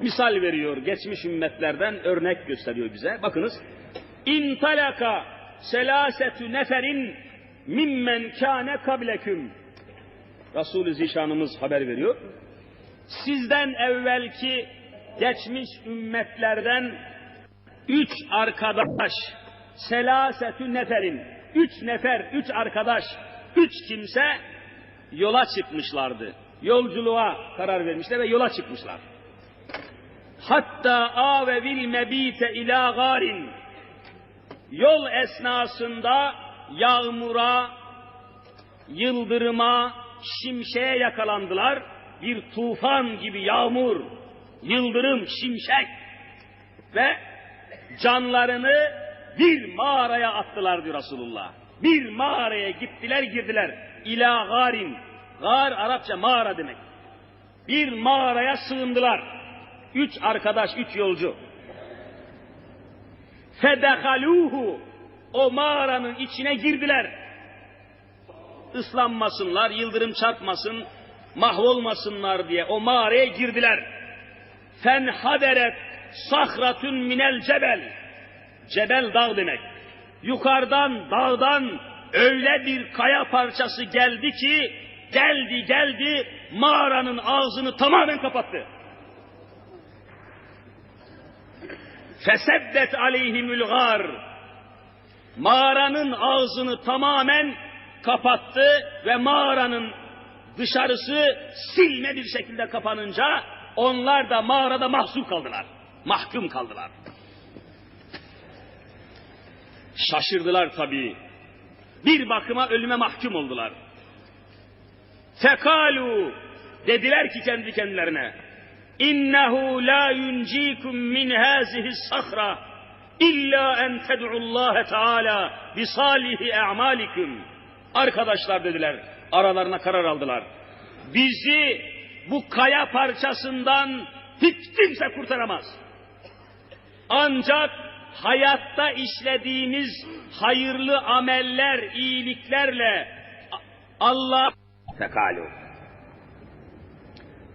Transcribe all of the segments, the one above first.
misal veriyor. Geçmiş ümmetlerden örnek gösteriyor bize. Bakınız. İntalaka selasetü neferin mimmen kâne kableküm. Resulü Zişanımız haber veriyor. Sizden evvelki geçmiş ümmetlerden üç arkadaş, selasetü neferin, üç nefer, üç arkadaş, üç kimse yola çıkmışlardı. Yolculuğa karar vermişler ve yola çıkmışlar. Hatta ave vil mebite ila garin. Yol esnasında yağmura, yıldırıma, şimşeğe yakalandılar. Bir tufan gibi yağmur, yıldırım, şimşek ve canlarını bir mağaraya attılar diyor Resulullah. Bir mağaraya gittiler girdiler. İla garin. Gar Arapça mağara demek. Bir mağaraya sığındılar. Üç arkadaş, üç yolcu. Fedehaluhu. O mağaranın içine girdiler. Islanmasınlar, yıldırım çarpmasın, mahvolmasınlar diye o mağaraya girdiler. Fenhaderet sahratun minel cebel. Cebel dağ demek. Yukarıdan, dağdan öyle bir kaya parçası geldi ki geldi geldi mağaranın ağzını tamamen kapattı. Feseddet aleyhimül gar. Mağaranın ağzını tamamen kapattı ve mağaranın dışarısı silme bir şekilde kapanınca onlar da mağarada mahsur kaldılar. Mahkum kaldılar. Şaşırdılar tabii. Bir bakıma ölüme mahkum oldular. Fekalu dediler ki kendi kendilerine innehu la yuncikum min hazihi sahra illa en ted'ullaha teala bi salihi a'malikum. Arkadaşlar dediler, aralarına karar aldılar. Bizi bu kaya parçasından hiç kimse kurtaramaz. Ancak hayatta işlediğimiz hayırlı ameller, iyiliklerle Allah fekalu.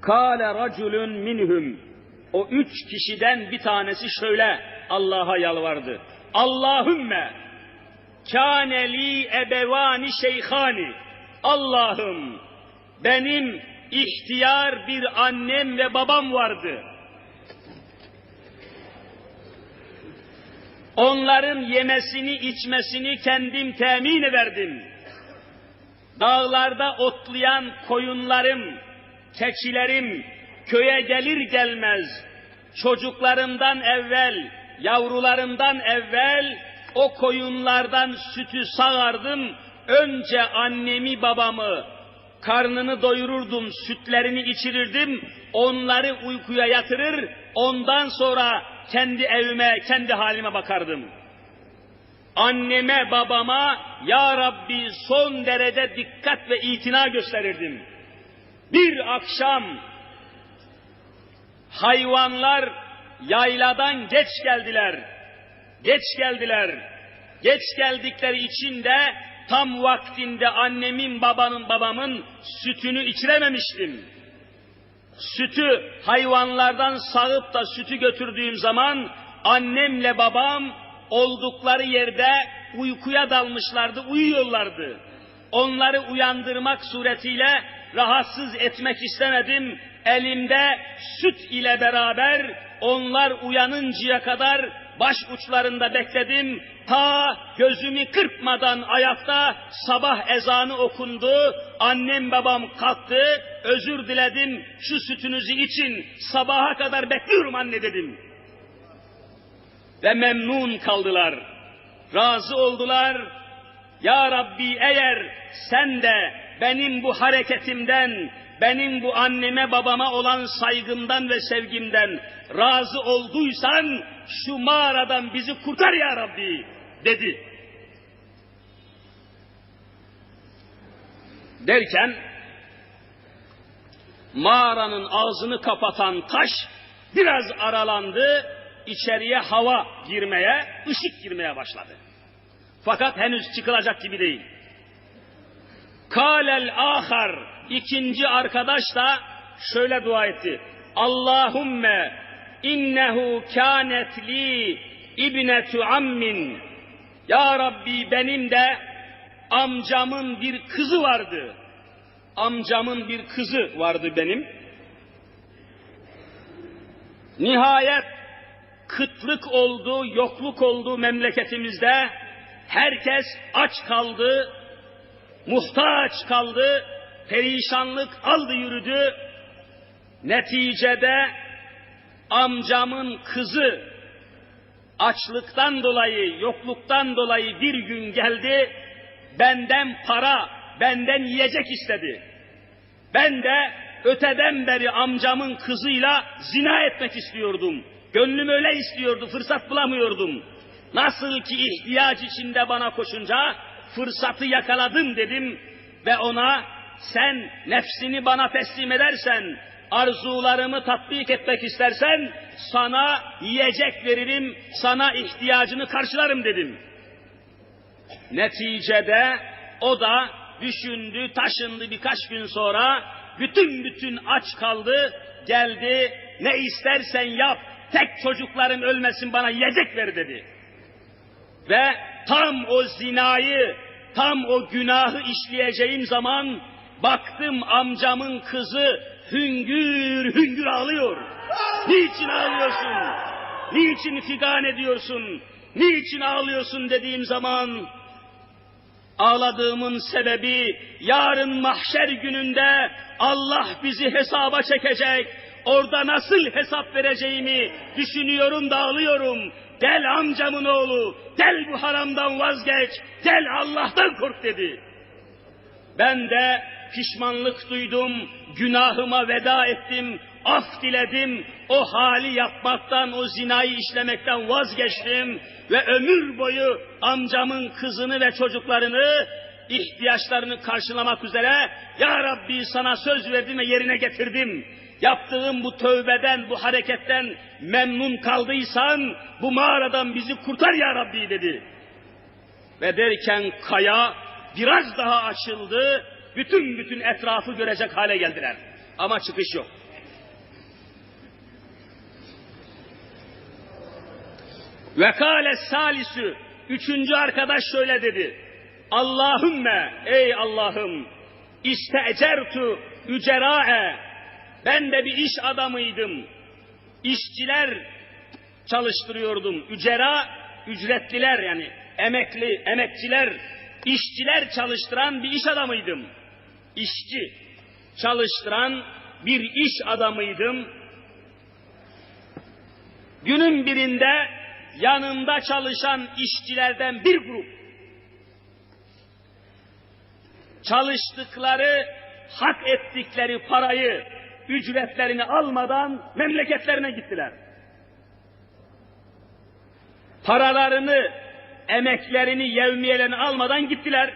Kale raculun minhum. O üç kişiden bir tanesi şöyle Allah'a yalvardı. Allahümme kâneli ebevani şeyhani. Allah'ım benim ihtiyar bir annem ve babam vardı. Onların yemesini içmesini kendim temin ederdim. Dağlarda otlayan koyunlarım, keçilerim köye gelir gelmez çocuklarımdan evvel, yavrularımdan evvel o koyunlardan sütü sağardım. Önce annemi babamı karnını doyururdum, sütlerini içirirdim, onları uykuya yatırır, ondan sonra kendi evime, kendi halime bakardım. Anneme, babama, Ya Rabbi son derece dikkat ve itina gösterirdim. Bir akşam hayvanlar yayladan geç geldiler. Geç geldiler. Geç geldikleri için de tam vaktinde annemin babanın babamın sütünü içirememiştim. Sütü hayvanlardan sağıp da sütü götürdüğüm zaman annemle babam oldukları yerde uykuya dalmışlardı, uyuyorlardı. Onları uyandırmak suretiyle rahatsız etmek istemedim. Elimde süt ile beraber onlar uyanıncaya kadar baş uçlarında bekledim. Ta gözümü kırpmadan ayakta sabah ezanı okundu. Annem babam kalktı. Özür diledim. Şu sütünüzü için sabaha kadar bekliyorum anne dedim. Ve memnun kaldılar. Razı oldular. Ya Rabbi eğer sen de benim bu hareketimden, benim bu anneme babama olan saygımdan ve sevgimden razı olduysan şu mağaradan bizi kurtar ya Rabbi dedi. Derken mağaranın ağzını kapatan taş biraz aralandı, içeriye hava girmeye, ışık girmeye başladı. Fakat henüz çıkılacak gibi değil. Kalel ahar ikinci arkadaş da şöyle dua etti. Allahümme innehu kânet li ibnetu ammin. Ya Rabbi benim de amcamın bir kızı vardı. Amcamın bir kızı vardı benim. Nihayet kıtlık oldu, yokluk oldu memleketimizde. Herkes aç kaldı, muhtaç kaldı, perişanlık aldı yürüdü. Neticede amcamın kızı açlıktan dolayı, yokluktan dolayı bir gün geldi, benden para, benden yiyecek istedi. Ben de öteden beri amcamın kızıyla zina etmek istiyordum. Gönlüm öyle istiyordu, fırsat bulamıyordum. Nasıl ki ihtiyaç içinde bana koşunca fırsatı yakaladım dedim ve ona sen nefsini bana teslim edersen, arzularımı tatbik etmek istersen sana yiyecek veririm, sana ihtiyacını karşılarım dedim. Neticede o da düşündü, taşındı birkaç gün sonra, bütün bütün aç kaldı, geldi, ne istersen yap, tek çocuklarım ölmesin bana yiyecek ver dedi. Ve tam o zinayı, tam o günahı işleyeceğim zaman baktım amcamın kızı hüngür hüngür ağlıyor. Niçin ağlıyorsun? Niçin figan ediyorsun? Niçin ağlıyorsun dediğim zaman ağladığımın sebebi yarın mahşer gününde Allah bizi hesaba çekecek. Orada nasıl hesap vereceğimi düşünüyorum da ağlıyorum. Gel amcamın oğlu, gel bu haramdan vazgeç, gel Allah'tan kork dedi. Ben de pişmanlık duydum, günahıma veda ettim, af diledim, o hali yapmaktan, o zinayı işlemekten vazgeçtim ve ömür boyu amcamın kızını ve çocuklarını ihtiyaçlarını karşılamak üzere Ya Rabbi sana söz verdim ve yerine getirdim. Yaptığım bu tövbeden, bu hareketten memnun kaldıysan bu mağaradan bizi kurtar Ya Rabbi dedi. Ve derken kaya biraz daha açıldı, bütün bütün etrafı görecek hale geldiler. Ama çıkış yok. Ve kâle salisü, üçüncü arkadaş şöyle dedi. Allahümme, ey Allah'ım, istecertu ücera'e, ben de bir iş adamıydım. İşçiler çalıştırıyordum. Ücera, ücretliler yani emekli, emekçiler, işçiler çalıştıran bir iş adamıydım. İşçi, çalıştıran bir iş adamıydım. Günün birinde yanımda çalışan işçilerden bir grup çalıştıkları, hak ettikleri parayı, ücretlerini almadan memleketlerine gittiler. Paralarını, emeklerini, yevmiyelerini almadan gittiler.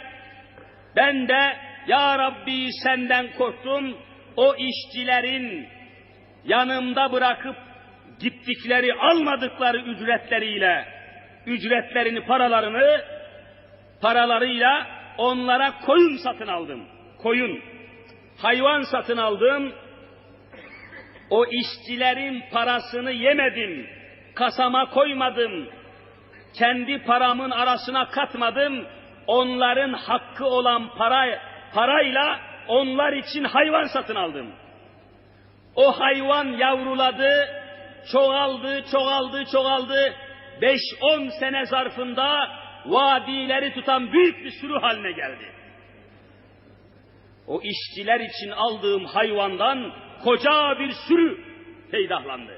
Ben de ya Rabbi senden korktum, o işçilerin yanımda bırakıp gittikleri, almadıkları ücretleriyle, ücretlerini, paralarını, paralarıyla onlara koyun satın aldım. Koyun. Hayvan satın aldım. O işçilerin parasını yemedim. Kasama koymadım. Kendi paramın arasına katmadım. Onların hakkı olan para, parayla onlar için hayvan satın aldım. O hayvan yavruladı, çoğaldı, çoğaldı, çoğaldı. Beş on sene zarfında vadileri tutan büyük bir sürü haline geldi. O işçiler için aldığım hayvandan koca bir sürü peydahlandı.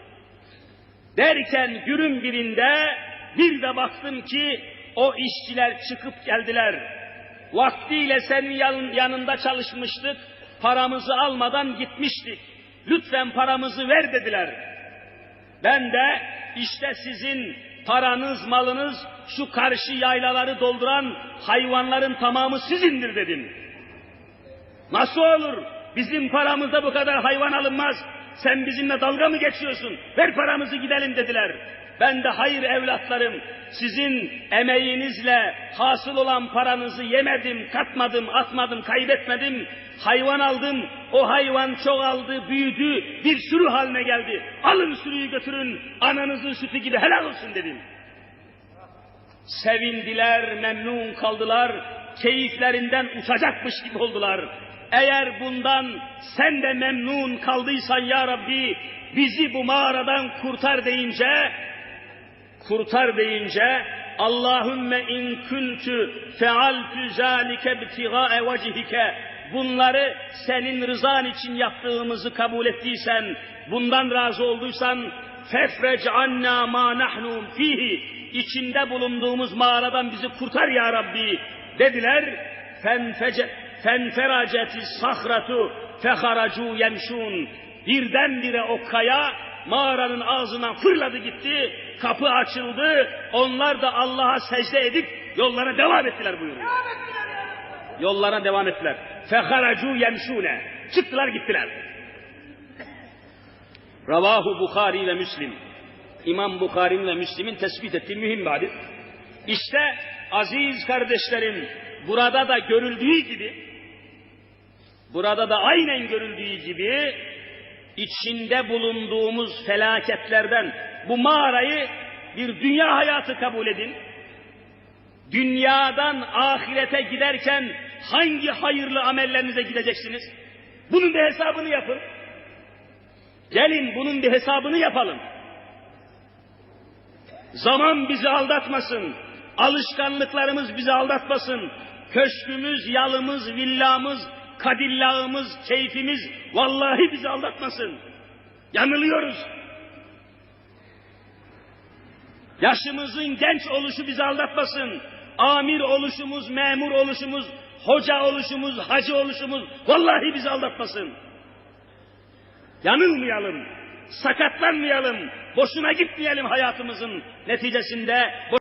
Derken günün birinde bir de baktım ki o işçiler çıkıp geldiler. Vaktiyle senin yanında çalışmıştık, paramızı almadan gitmiştik. Lütfen paramızı ver dediler. Ben de işte sizin paranız, malınız şu karşı yaylaları dolduran hayvanların tamamı sizindir dedim. Nasıl olur? Bizim paramızda bu kadar hayvan alınmaz. Sen bizimle dalga mı geçiyorsun? Ver paramızı gidelim dediler. Ben de hayır evlatlarım, sizin emeğinizle hasıl olan paranızı yemedim, katmadım, atmadım, kaybetmedim. Hayvan aldım, o hayvan çoğaldı, büyüdü, bir sürü haline geldi. Alın sürüyü götürün, ananızın sütü gibi helal olsun dedim. Sevindiler, memnun kaldılar, keyiflerinden uçacakmış gibi oldular. Eğer bundan sen de memnun kaldıysan ya Rabbi, bizi bu mağaradan kurtar deyince, kurtar deyince, Allahümme in kuntu fealtu zalike ibtiga'e vecihike bunları senin rızan için yaptığımızı kabul ettiysen, bundan razı olduysan fefrec anna ma nahnu fihi içinde bulunduğumuz mağaradan bizi kurtar ya Rabbi dediler. Fenfece, fenferaceti sahratu feharacu yemşun birdenbire o kaya mağaranın ağzından fırladı gitti. Kapı açıldı. Onlar da Allah'a secde edip yollara devam ettiler buyuruyor. Yollarına devam ettiler. Feharacu yemşune. Çıktılar gittiler. Ravahu Bukhari ve Müslim. İmam Bukhari'nin ve Müslim'in tespit ettiği mühim bir hadis. İşte aziz kardeşlerim burada da görüldüğü gibi burada da aynen görüldüğü gibi içinde bulunduğumuz felaketlerden bu mağarayı bir dünya hayatı kabul edin. Dünyadan ahirete giderken hangi hayırlı amellerinize gideceksiniz? Bunun bir hesabını yapın. Gelin bunun bir hesabını yapalım. Zaman bizi aldatmasın. Alışkanlıklarımız bizi aldatmasın. Köşkümüz, yalımız, villamız, kadillağımız, keyfimiz vallahi bizi aldatmasın. Yanılıyoruz. Yaşımızın genç oluşu bizi aldatmasın. Amir oluşumuz, memur oluşumuz, hoca oluşumuz, hacı oluşumuz vallahi bizi aldatmasın. Yanılmayalım, sakatlanmayalım, boşuna gitmeyelim hayatımızın neticesinde.